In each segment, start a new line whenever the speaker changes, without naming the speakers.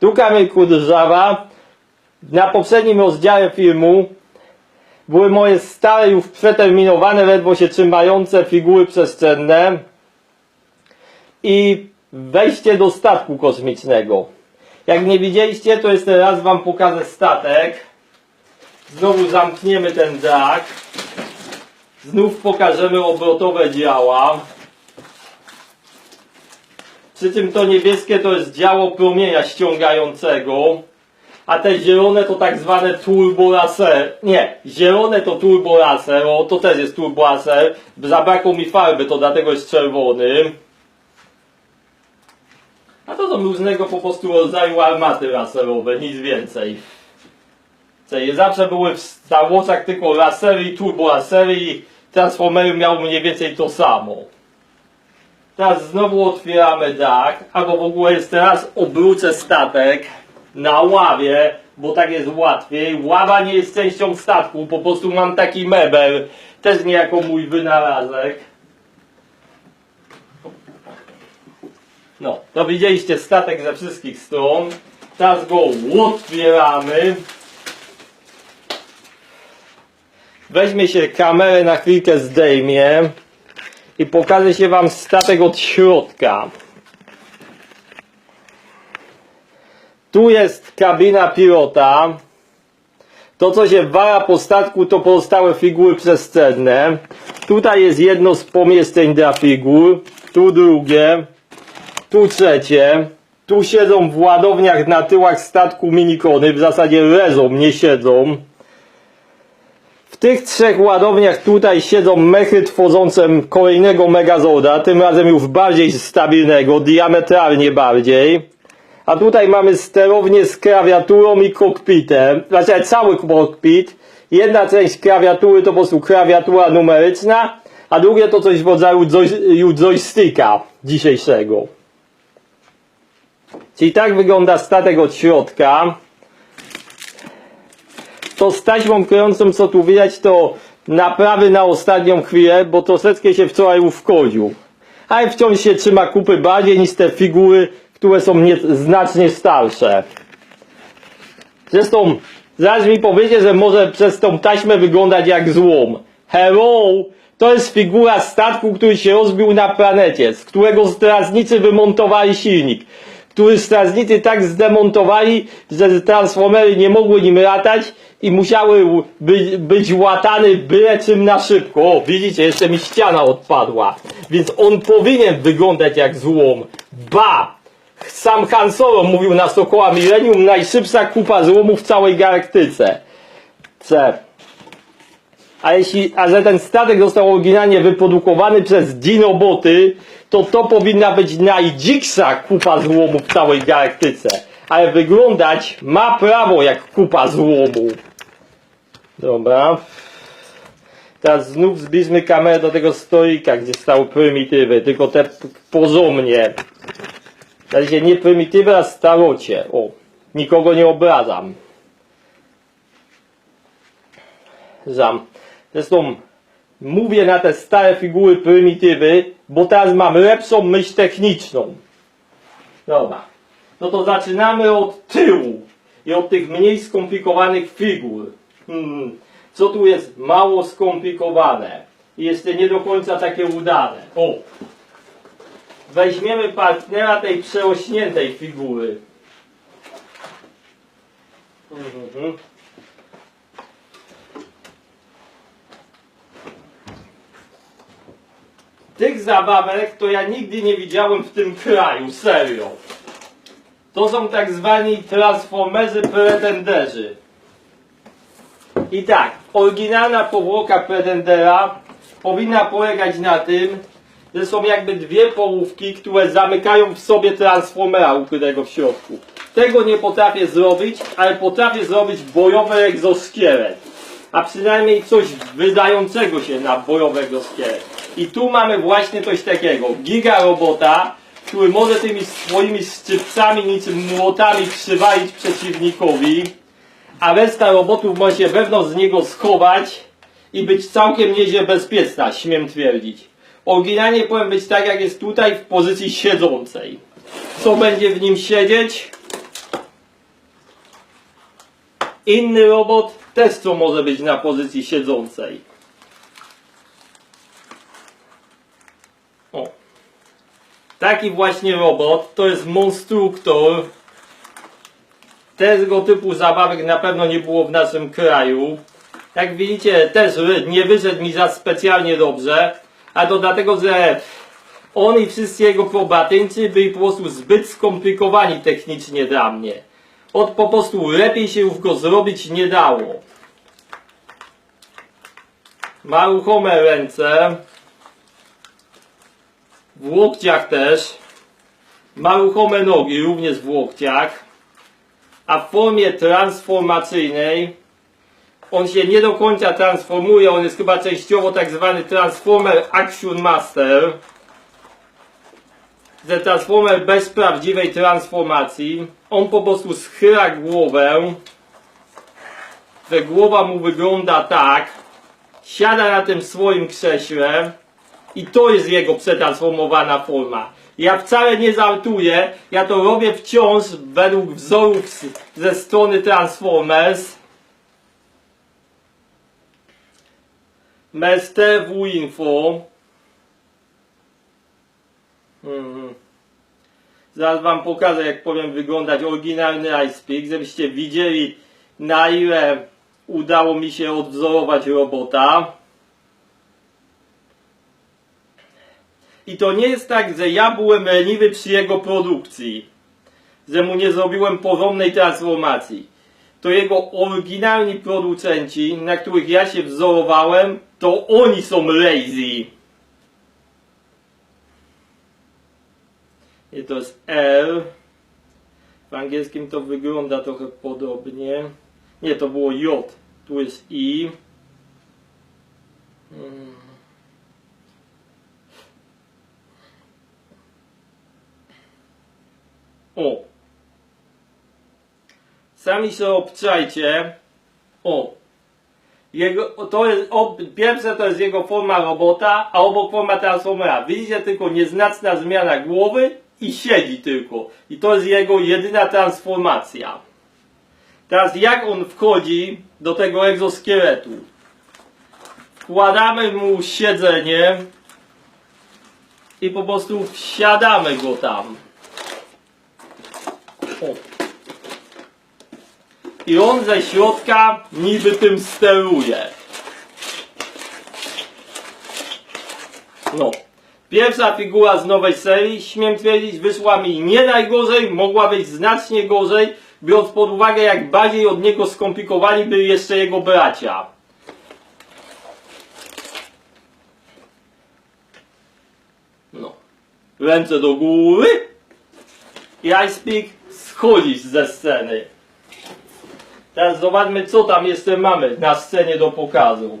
Tu Kamil Kudrzawa. Na poprzednim rozdziale filmu były moje stare, już przeterminowane, ledwo się trzymające figury przestrzenne i wejście do statku kosmicznego. Jak nie widzieliście, to jeszcze raz wam pokażę statek. Znowu zamkniemy ten dach. Znów pokażemy obrotowe działa. Przy czym to niebieskie to jest działo promienia ściągającego, a te zielone to tak zwane turbolaser. Nie, zielone to turbolaser, o to też jest turbolaser. Zabrakło mi farby, to dlatego jest czerwony. A to są różnego po prostu rodzaju armaty laserowe, nic więcej. Czyli zawsze były w Star tylko lasery i turbolasery i Transformery miały mniej więcej to samo. Teraz znowu otwieramy dach, albo w ogóle jeszcze raz obrócę statek na ławie, bo tak jest łatwiej. Ława nie jest częścią statku, po prostu mam taki mebel, też niejako mój wynalazek. No, to widzieliście statek ze wszystkich stron. Teraz go otwieramy. Weźmie się kamerę na chwilkę zdejmie i pokaże się wam statek od środka. Tu jest kabina pilota. To co się wala po statku to pozostałe figury przestrzenne. Tutaj jest jedno z pomieszczeń dla figur. Tu drugie. Tu trzecie. Tu siedzą w ładowniach na tyłach statku minikony. W zasadzie leżą, nie siedzą. W tych trzech ładowniach tutaj siedzą mechy tworzące kolejnego Megazorda, tym razem już bardziej stabilnego, diametralnie bardziej. A tutaj mamy sterownię z klawiaturą i kokpitem, znaczy cały kokpit. Jedna część klawiatury to po prostu klawiatura numeryczna, a drugie to coś w rodzaju joy- joysticka dzisiejszego. Czyli tak wygląda statek od środka to z taśmą klejącą, co tu widać, to naprawy na ostatnią chwilę, bo troszeczkę się wczoraj uszkodził. Ale wciąż się trzyma kupy bardziej niż te figury, które są nie, znacznie starsze. Zresztą, zaraz mi powiecie, że może przez tą taśmę wyglądać jak złom. Hello! To jest figura statku, który się rozbił na planecie, z którego strażnicy wymontowali silnik który strażnicy tak zdemontowali, że transformery nie mogły nim latać i musiały być, łatane byle czym na szybko. O, widzicie, jeszcze mi ściana odpadła. Więc on powinien wyglądać jak złom. Ba! Sam Han Solo mówił na Sokoła Millennium, najszybsza kupa złomów w całej galaktyce. C. A jeśli, a że ten statek został oryginalnie wyprodukowany przez Dinoboty, to to powinna być najdziksza kupa złomu w całej galaktyce. Ale wyglądać ma prawo jak kupa złomu. Dobra. Teraz znów zbliżmy kamerę do tego stoika, gdzie stały prymitywy, tylko te p- porządnie. W sensie nie prymitywy, a starocie. O, nikogo nie obrażam. Zam. Zresztą mówię na te stare figury prymitywy, bo teraz mam lepszą myśl techniczną. Dobra. No to zaczynamy od tyłu i od tych mniej skomplikowanych figur. Hmm. Co tu jest mało skomplikowane i jeszcze nie do końca takie udane. O! Weźmiemy partnera tej przerośniętej figury. Mhm. Tych zabawek to ja nigdy nie widziałem w tym kraju, serio. To są tak zwani transformerzy pretenderzy. I tak, oryginalna powłoka pretendera powinna polegać na tym, że są jakby dwie połówki, które zamykają w sobie transformera ukrytego w środku. Tego nie potrafię zrobić, ale potrafię zrobić bojowy egzoskielet. A przynajmniej coś wydającego się na bojowy egzoskielet. I tu mamy właśnie coś takiego. Giga robota, który może tymi swoimi szczypcami niczym młotami przywalić przeciwnikowi, a reszta robotów może się wewnątrz z niego schować i być całkiem nieźle bezpieczna, śmiem twierdzić. Oryginalnie powinien być tak jak jest tutaj w pozycji siedzącej. Co będzie w nim siedzieć? Inny robot też co może być na pozycji siedzącej. Taki właśnie robot to jest Monstruktor. Tego typu zabawek na pewno nie było w naszym kraju. Jak widzicie, też nie wyszedł mi za specjalnie dobrze. A to dlatego, że on i wszyscy jego probatyńcy byli po prostu zbyt skomplikowani technicznie dla mnie. Od po prostu lepiej się już go zrobić nie dało. Ma ruchome ręce. W łokciach też. Ma ruchome nogi, również w łokciach. A w formie transformacyjnej on się nie do końca transformuje, on jest chyba częściowo tak zwany Transformer Action Master. Że Transformer bez prawdziwej transformacji. On po prostu schyla głowę. Że głowa mu wygląda tak. Siada na tym swoim krześle. I to jest jego przetransformowana forma. Ja wcale nie żartuję, ja to robię wciąż według wzorów ze strony Transformers. MSTW Info. Mhm. Zaraz wam pokażę jak powiem wyglądać oryginalny iSpeak, żebyście widzieli na ile udało mi się odwzorować robota. I to nie jest tak, że ja byłem leniwy przy jego produkcji, że mu nie zrobiłem porządnej transformacji. To jego oryginalni producenci, na których ja się wzorowałem, to oni są lazy. I to jest L. W angielskim to wygląda trochę podobnie. Nie, to było J. Tu jest I. Mm. O. Sami się obczajcie. O. Jego, to jest, o, pierwsze to jest jego forma robota, a obok forma transformera. Widzicie tylko nieznaczna zmiana głowy i siedzi tylko. I to jest jego jedyna transformacja. Teraz jak on wchodzi do tego egzoskeletu? Wkładamy mu siedzenie i po prostu wsiadamy go tam. I on ze środka niby tym steruje. No. Pierwsza figura z nowej serii, śmiem twierdzić, wyszła mi nie najgorzej, mogła być znacznie gorzej, biorąc pod uwagę jak bardziej od niego skomplikowani byli jeszcze jego bracia. No. Ręce do góry i iSpeak schodzisz ze sceny. Teraz zobaczmy, co tam jeszcze mamy na scenie do pokazu.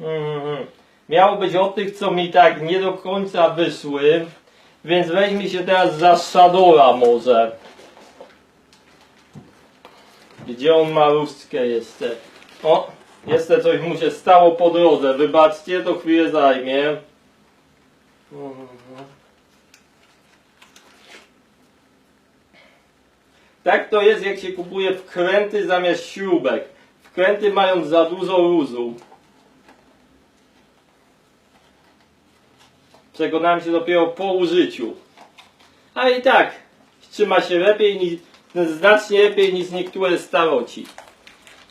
Mhm. Miało być od tych, co mi tak nie do końca wyszły, więc weźmy się teraz za Shadora może. Gdzie on ma różdżkę jeszcze? O, jeszcze coś mu się stało po drodze. Wybaczcie, to chwilę zajmie. Mhm. Tak to jest, jak się kupuje wkręty zamiast śrubek. Wkręty mają za dużo luzu. Przekonałem się dopiero po użyciu. A i tak, trzyma się lepiej niż, znacznie lepiej niż niektóre staroci.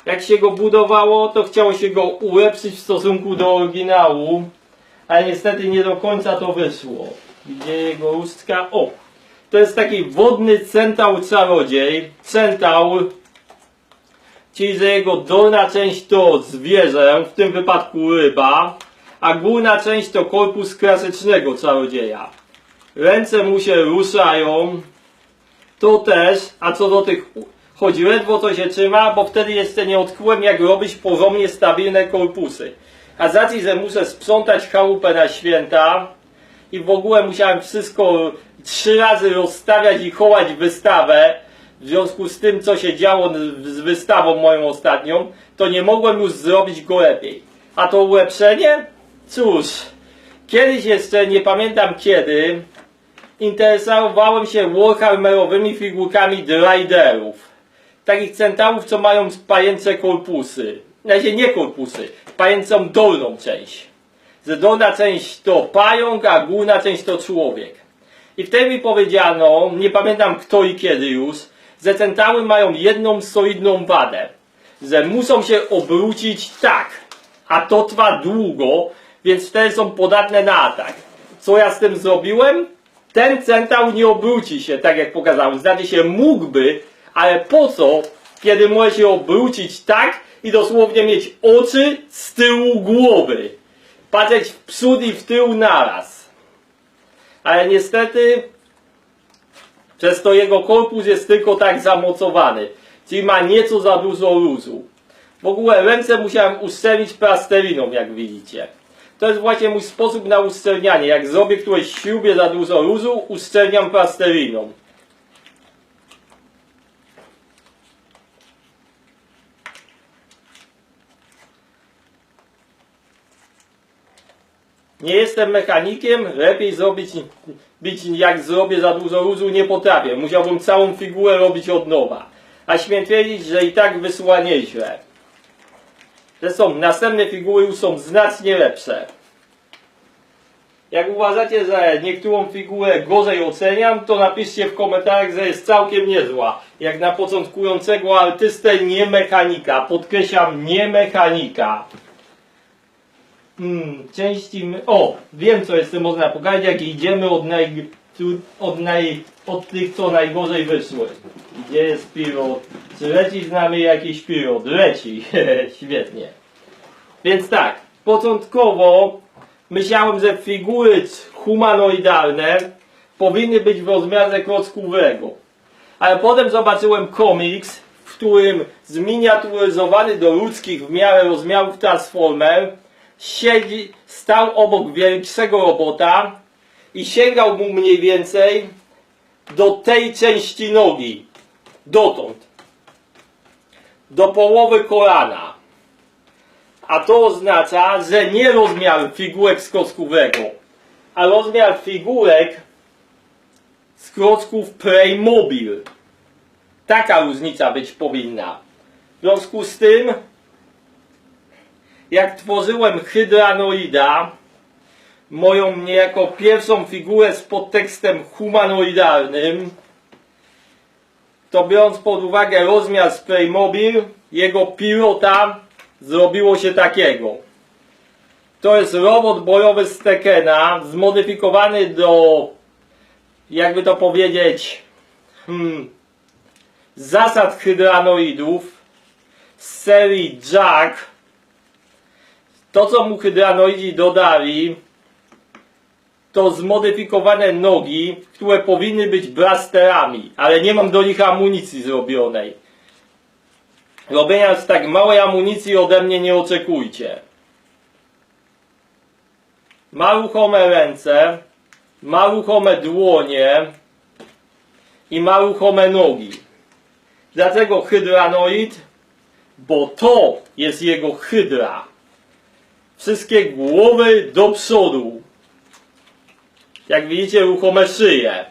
Jak się go budowało, to chciało się go ulepszyć w stosunku do oryginału, ale niestety nie do końca to wyszło. Gdzie jego ustka? O! To jest taki wodny centaur czarodziej. Centaur, czyli że jego dolna część to zwierzę, w tym wypadku ryba, a górna część to korpus klasycznego czarodzieja. Ręce mu się ruszają, to też, a co do tych, choć ledwo to się trzyma, bo wtedy jeszcze nie odkryłem jak robić porządnie stabilne korpusy. A z racji, że muszę sprzątać chałupę na święta i w ogóle musiałem wszystko trzy razy rozstawiać i chować wystawę, w związku z tym, co się działo z wystawą moją ostatnią, to nie mogłem już zrobić go lepiej. A to ulepszenie? Cóż, kiedyś jeszcze, nie pamiętam kiedy, interesowałem się Warhammerowymi figurkami Driderów. takich centaurów, co mają pajęcze korpusy. Na razie nie korpusy, pajęczą dolną część. Że dolna część to pająk, a górna część to człowiek. I wtedy mi powiedziano, nie pamiętam kto i kiedy już, że centaury mają jedną solidną wadę. Że muszą się obrócić tak, a to trwa długo, więc wtedy są podatne na atak. Co ja z tym zrobiłem? Ten centaur nie obróci się, tak jak pokazałem. Znaczy się mógłby, ale po co, kiedy może się obrócić tak i dosłownie mieć oczy z tyłu głowy. Patrzeć w przód i w tył naraz. Ale niestety przez to jego korpus jest tylko tak zamocowany. Czyli ma nieco za dużo luzu. W ogóle ręce musiałem uszczelnić plasteliną, jak widzicie. To jest właśnie mój sposób na uszczelnianie. Jak zrobię któreś śrubie za dużo luzu, uszczelniam plasteliną. Nie jestem mechanikiem, lepiej zrobić, być jak zrobię za dużo luzu, nie potrafię. Musiałbym całą figurę robić od nowa. A śmiem twierdzić, że i tak wyszła nieźle. Zresztą następne figury już są znacznie lepsze. Jak uważacie, że niektórą figurę gorzej oceniam, to napiszcie w komentarzach, że jest całkiem niezła. Jak na początkującego artystę, nie mechanika. Podkreślam, nie mechanika. Hmm, części... my- O, wiem co jeszcze można pokazać, jak idziemy od naj... Od, naj... od tych, co najgorzej wyszły. Gdzie jest pilot? Czy leci z nami jakiś pilot? Leci. Świetnie. Więc tak, początkowo myślałem, że figury humanoidalne powinny być w rozmiarze klockówego. Ale potem zobaczyłem komiks, w którym zminiaturyzowany do ludzkich w miarę rozmiarów Transformer siedzi, stał obok większego robota i sięgał mu mniej więcej do tej części nogi. Dotąd. Do połowy kolana. A to oznacza, że nie rozmiar figurek z klockówego, a rozmiar figurek z klocków Playmobil. Taka różnica być powinna. W związku z tym, jak tworzyłem Hydranoida, moją niejako pierwszą figurę z podtekstem humanoidalnym, to biorąc pod uwagę rozmiar z Playmobil, jego pilota zrobiło się takiego. To jest robot bojowy z Tekena, zmodyfikowany do, jakby to powiedzieć, hmm, zasad hydranoidów z serii Jack. To, co mu hydranoidzi dodali, to zmodyfikowane nogi, które powinny być blasterami, ale nie mam do nich amunicji zrobionej. Robienia z tak małej amunicji ode mnie nie oczekujcie. Ma ruchome ręce, ma ruchome dłonie i ma ruchome nogi. Dlaczego hydranoid? Bo to jest jego hydra. Wszystkie głowy do przodu. Jak widzicie, ruchome szyje.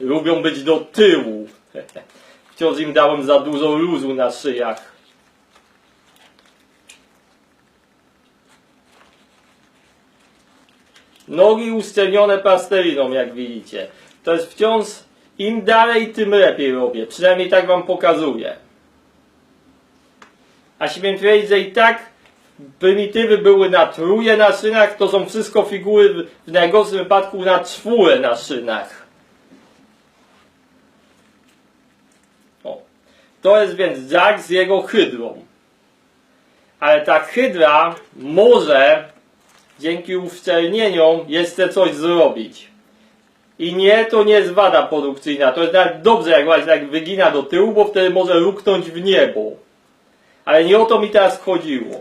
Lubią być do tyłu. Wciąż im dałem za dużo luzu na szyjach. Nogi uszczelnione pasteliną, jak widzicie. To jest wciąż im dalej, tym lepiej robię. Przynajmniej tak wam pokazuję. A śmiem twierdzić, że i tak prymitywy były na truje na szynach, to są wszystko figury w- najgorszym wypadku na czwórę na szynach. O. To jest więc Jack z jego hydrą. Ale ta hydra może dzięki uszczelnieniom jeszcze coś zrobić. I nie, to nie jest wada produkcyjna. To jest nawet dobrze, jak właśnie tak wygina do tyłu, bo wtedy może luknąć w niebo. Ale nie o to mi teraz chodziło.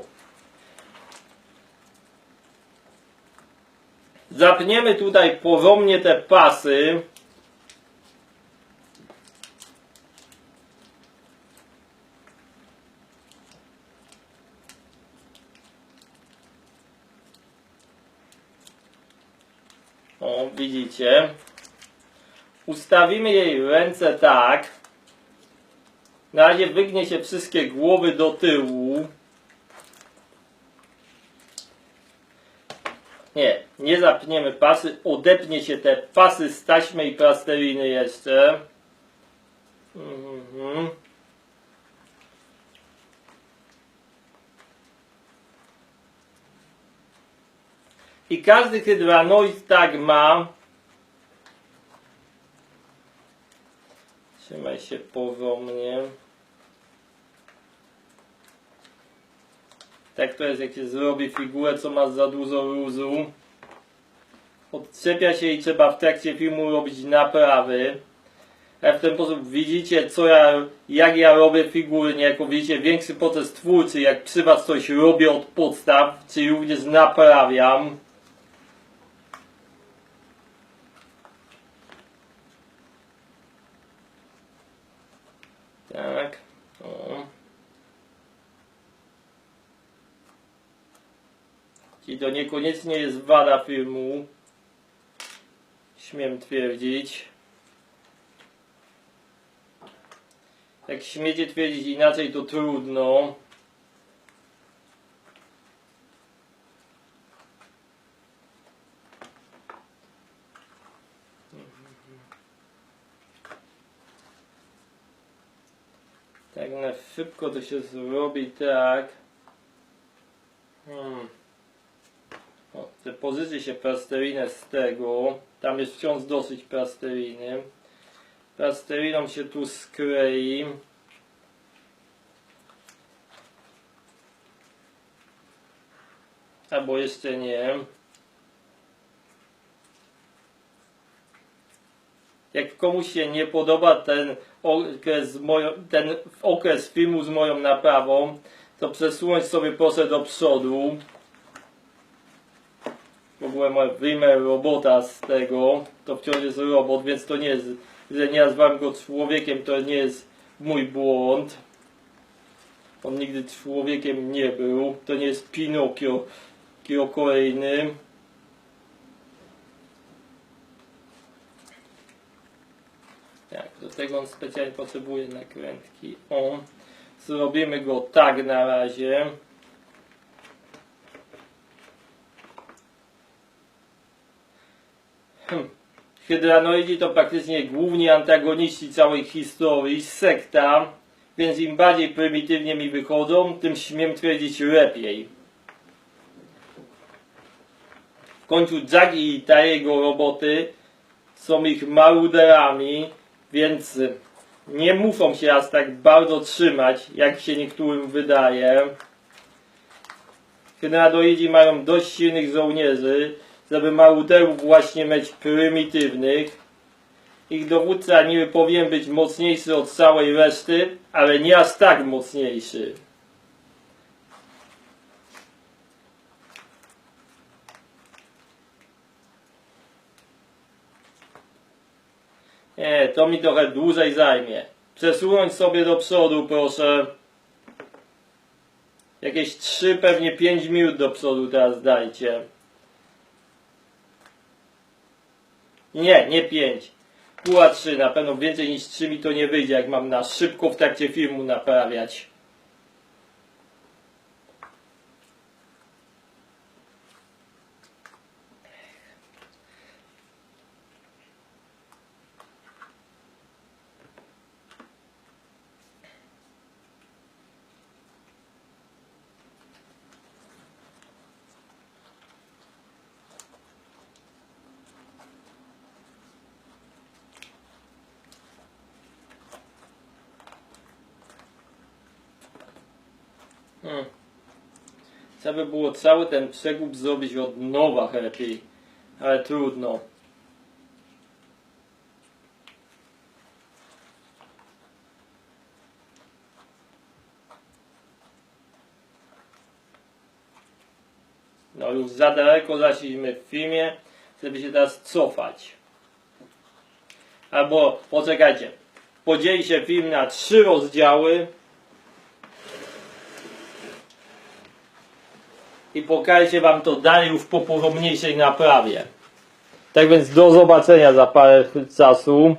Zapniemy tutaj porządnie te pasy. O, widzicie. Ustawimy jej ręce tak, Na razie wygnie się wszystkie głowy do tyłu. Nie, nie zapniemy pasy, odepnie się te pasy z taśmy i plasteliny jeszcze. Mhm. I każdy hydranoid tak ma. Trzymaj się porządnie. Tak to jest, jak się zrobi figurę, co ma za dużo luzu. Odczepia się i trzeba w trakcie filmu robić naprawy. A w ten sposób widzicie, co ja, jak ja robię figury, niejako widzicie większy proces twórczy, jak przy was coś robię od podstaw, czyli również naprawiam. Tak. O. I to niekoniecznie jest wada filmu. Śmiem twierdzić. Jak śmiecie twierdzić inaczej, to trudno. Tak na szybko to się zrobi tak. Hmm. Pozycje się plastelinę z tego. Tam jest wciąż dosyć plasteliny. Plasteliną się tu sklei. Albo jeszcze nie. Jak komuś się nie podoba ten okres, moją, ten okres filmu z moją naprawą, to przesunąć sobie proszę do przodu. Wyjmę robota z tego, to wciąż jest robot, więc to nie jest, że nie nazwałem go człowiekiem, to nie jest mój błąd. On nigdy człowiekiem nie był, to nie jest Pinokio, Kio kolejny. Tak, do tego on specjalnie potrzebuje nakrętki. O, zrobimy go tak na razie. Hydranoidzi to praktycznie główni antagoniści całej historii, sekta, więc im bardziej prymitywnie mi wychodzą, tym śmiem twierdzić lepiej. W końcu Jagi i ta jego roboty są ich maruderami, więc nie muszą się aż tak bardzo trzymać, jak się niektórym wydaje. Hydranoidzi mają dość silnych żołnierzy, żeby maruderów właśnie mieć prymitywnych. Ich dowódca niby powinien być mocniejszy od całej reszty, ale nie aż tak mocniejszy. Nie, to mi trochę dłużej zajmie. Przesunąć sobie do przodu, proszę. Jakieś 3, pewnie 5 minut do przodu teraz dajcie. Nie, nie 5. Póła 3, na pewno więcej niż 3 mi to nie wyjdzie, jak mam na szybko w trakcie filmu naprawiać. Hmm. Trzeba by było cały ten przegub zrobić od nowa lepiej. Ale trudno. No już za daleko zaszliśmy w filmie, żeby się teraz cofać. Albo poczekajcie. Podzieli się film na trzy rozdziały. I pokażę wam to dalej już po porządniejszej naprawie. Tak więc do zobaczenia za parę czasu.